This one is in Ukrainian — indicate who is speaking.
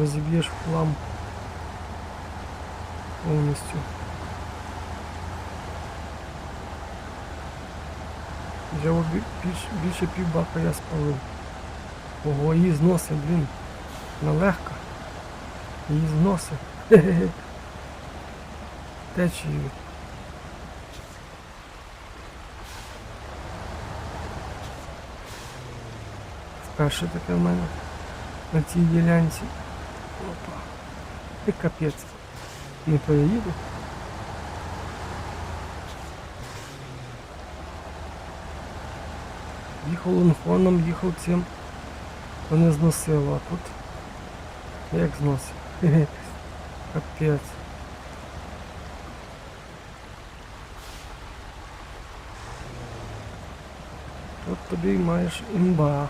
Speaker 1: розіб'єш хлам повністю. Вже о, бі- більш, більше півбака я спалив. Ого, її зносить, блін. Налегка. Її зносить. Хе-хе-хе. Течією. Вперше таке в мене на цій ділянці. Опа. І капець. Не переїду. Їхав лонфоном, їхав цим, то не зносило, а тут як. Хе-хе. Капець. Тут тобі маєш імба.